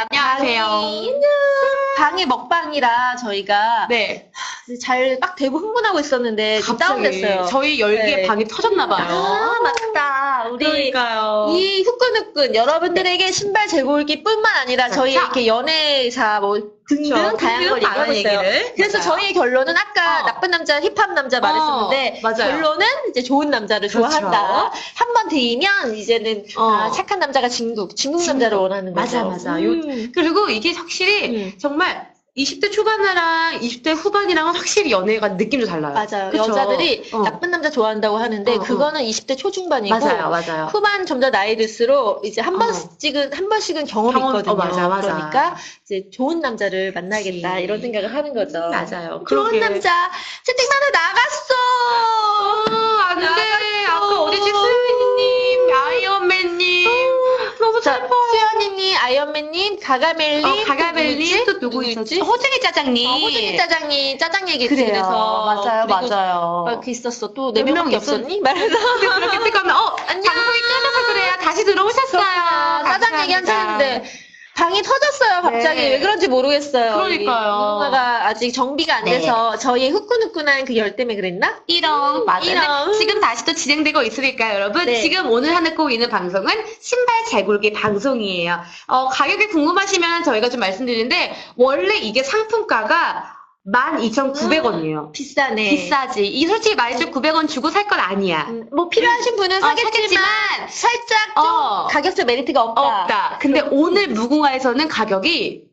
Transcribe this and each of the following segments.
안녕하세요. 방이, 방이 먹방이라 저희가 네. 잘막 대부 흥분하고 있었는데 지금 다운됐어요. 저희 열기에 네. 방이 터졌나 봐요. 아, 맞다. 우리 그러니까요. 이 후끈후끈 여러분들에게 신발 재고일기뿐만 아니라 저희. 이렇게 연애사 뭐 등등 그렇죠. 다양한 걸 얘기하고 있어요. 얘기를. 그래서 맞아요. 저희의 결론은 아까 어. 나쁜 남자, 힙합 남자 말했었는데 맞아요. 결론은 이제 좋은 남자를 그렇죠. 좋아한다. 한 번 데이면 이제는 어. 아, 착한 남자가 진국, 진국 진국. 남자를 원하는 맞아, 거죠. 맞아. 요- 음. 그리고 이게 확실히 음. 정말 20대 초반이랑 20대 후반이랑은 확실히 연애가 느낌도 달라요. 맞아요. 그쵸? 여자들이 어. 나쁜 남자 좋아한다고 하는데 어, 어. 그거는 20대 초중반이고 맞아요, 맞아요. 후반 점점 나이 들수록 이제 한 어. 번씩은 한 번씩은 경험이 경험, 어, 있거든요. 맞아, 맞아. 그러니까 이제 좋은 남자를 만나겠다 그치. 이런 생각을 하는 거죠. 맞아요. 좋은 그러게. 남자 채팅방에 나갔어. 어, 안 돼. 아까 어디지? 수현이님, 아이언맨님. 너무 자, 슬퍼. 수연이님, 아이언맨님, 가가멜님, 어, 가가벨님, 또 누구 있었지? 호쟁이 짜장님. 어, 호진이 짜장님 짜장 얘기 그래요. 그래서 맞아요, 맞아요. 막 이렇게 있었어. 또네몇 명밖에 없었니? 말해서 그렇게 뜨거면 어 안녕. 방송이 끊어서 그래요. 다시 들어오셨어요. 짜장 얘기. 했는데 방이 터졌어요 갑자기 네. 왜 그런지 모르겠어요. 그러니까요. 누군가가 아직 정비가 안 네. 돼서 저희의 후끈후끈한 그 열 때문에 그랬나? 이런 맞아요. 이런. 지금 다시 또 진행되고 있으니까요, 여러분. 네. 지금 오늘 하는 고 있는 방송은 신발 재골기 방송이에요. 어, 가격이 궁금하시면 저희가 좀 말씀드리는데 원래 이게 상품가가 12,900원이에요. 비싸네. 비싸지. 이 솔직히 말해서 900원 주고 살 건 아니야. 음, 뭐 필요하신 분은 어, 사겠지만 살짝 좀 어. 가격적 메리트가 없다. 없다. 근데 오늘 무궁화에서는 가격이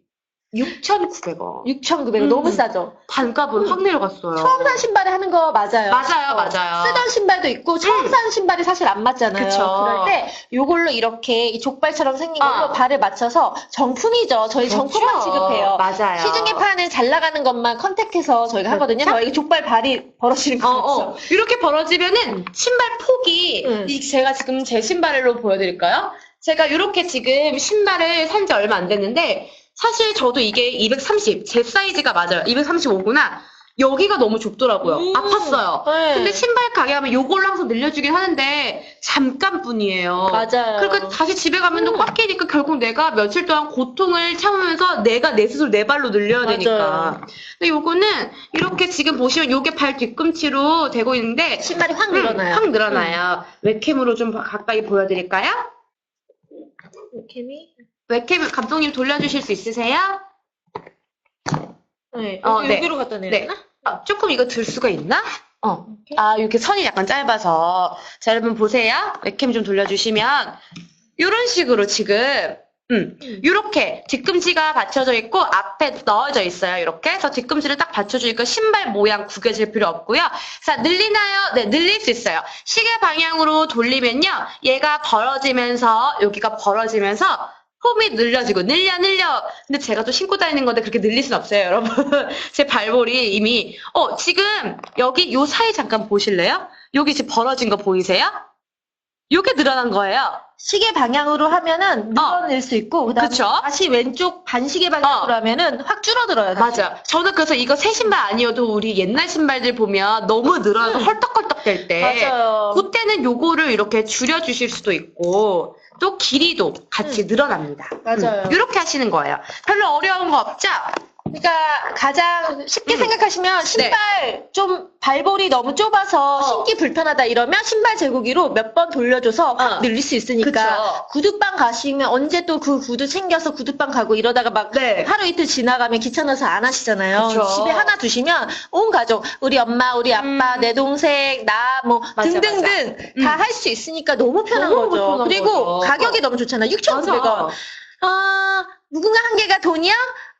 6,900원. 6,900원 음. 너무 싸죠. 반값으로 확 내려갔어요. 처음 산 신발에 하는 거 맞아요. 맞아요, 어, 맞아요. 쓰던 신발도 있고 처음 음. 산 신발이 사실 안 맞잖아요. 그쵸. 럴때 요걸로 이렇게 이 족발처럼 생긴 걸로 어. 발을 맞춰서 정품이죠. 저희 정품만 취급해요. 그렇죠. 맞아요. 시중에 파는 잘 나가는 것만 컨택해서 저희가 하거든요. 그렇죠? 저희 족발 발이 벌어지는 어, 거 어. 이렇게 벌어지면은 신발 폭이 음. 이 제가 지금 제 신발로 보여드릴까요? 제가 이렇게 지금 신발을 산 지 얼마 안 됐는데 사실 저도 이게 230, 제 사이즈가 맞아요. 235구나. 여기가 너무 좁더라고요. 음. 아팠어요. 네. 근데 신발 가게 하면 요걸로 항상 늘려주긴 하는데 잠깐뿐이에요. 맞아요. 그러니까 다시 집에 가면 또꽉 끼니까 결국 내가 며칠 동안 고통을 참으면서 내가 내 스스로 내 발로 늘려야 맞아요. 되니까. 근데 요거는 이렇게 지금 보시면 요게 발 뒤꿈치로 되고 있는데 신발이 확 음, 늘어나요. 음. 확 늘어나요. 웹캠으로 좀 가까이 보여드릴까요? 캠이? 웹캠 감독님 돌려주실 수 있으세요? 네. 어, 여기, 네. 여기로 갖다 내야 네. 되나? 아, 조금 이거 들 수가 있나? 어. 아, 이렇게 선이 약간 짧아서. 자, 여러분 보세요. 웹캠 좀 돌려주시면, 요런 식으로 지금, 음, 요렇게 뒤꿈치가 받쳐져 있고, 앞에 넣어져 있어요. 이렇게. 그래서 뒤꿈치를 딱 받쳐주니까 신발 모양 구겨질 필요 없고요. 자, 늘리나요? 네, 늘릴 수 있어요. 시계 방향으로 돌리면요. 얘가 벌어지면서, 여기가 벌어지면서, 폼이 늘려지고 늘려 늘려 근데 제가 또 신고 다니는 건데 그렇게 늘릴 순 없어요 여러분 제 발볼이 이미 어 지금 여기 요 사이 잠깐 보실래요? 여기 지금 벌어진 거 보이세요? 요게 늘어난 거예요 시계 방향으로 하면은 늘어낼 수 있고 그다음에 그쵸? 다시 왼쪽 반시계 방향으로 어. 하면은 확 줄어들어요. 다시. 맞아 저는 그래서 이거 새 신발 아니어도 우리 옛날 신발들 보면 너무 늘어나서 헐떡헐떡 될 때 맞아요. 그때는 요거를 이렇게 줄여 주실 수도 있고 또 길이도 같이 늘어납니다 맞아요. 이렇게 하시는 거예요 별로 어려운 거 없죠? 그러니까 가장 쉽게 음. 생각하시면 신발 좀 발볼이 너무 좁아서 어. 신기 불편하다 이러면 신발 제고기로 몇 번 돌려줘서 확 어. 늘릴 수 있으니까 그쵸. 구두방 가시면 언제 또 그 구두 챙겨서 구두방 가고 이러다가 막 네. 하루 이틀 지나가면 귀찮아서 안 하시잖아요. 그쵸. 집에 하나 두시면 온 가족, 우리 엄마, 우리 아빠, 음. 내 동생, 나 뭐 맞아, 등등등 음. 다할 수 있으니까 너무 편한 너무 거죠. 편한 그리고 거죠. 가격이 너무 좋잖아요. 6,900원. 아, 무궁화 한 개가 돈이야?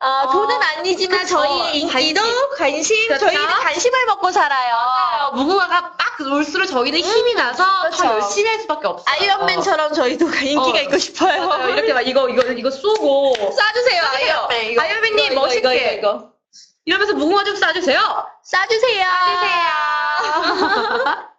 어, 어, 돈은 아니지만 그쵸. 저희 인기도 관심, 그쵸. 저희는 관심을 먹고 살아요. 무궁화가 막 올수록 저희는 힘이 나서 그렇죠. 더 열심히 할 수밖에 없어요. 아이언맨처럼 저희도 인기가 어. 있고 싶어요. 맞아요. 이렇게 막 이거 이거 이거 쏘고 싸주세요, 아이언맨. 이거. 아이언맨님 이거, 이거, 멋있게. 이거, 이거, 이거. 이러면서 무궁화 좀 싸주세요. 싸주세요.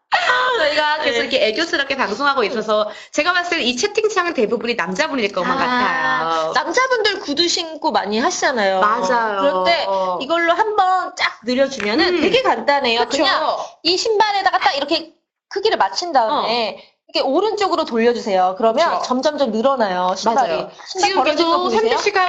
저희가 계속 네. 이렇게 애교스럽게 방송하고 있어서 제가 봤을 때 이 채팅창은 대부분이 남자분일 것만 같아요. 남자분들 구두 신고 많이 하시잖아요. 맞아요. 그럴 때 이걸로 한번 쫙 늘려주면은 음. 되게 간단해요. 그쵸? 그냥 이 신발에다가 딱 이렇게 크기를 맞춘 다음에 이렇게 오른쪽으로 돌려주세요. 그러면 그쵸. 점점점 늘어나요. 신발이. 맞아요. 신발 지금 계속 보이세요? 선택 씨가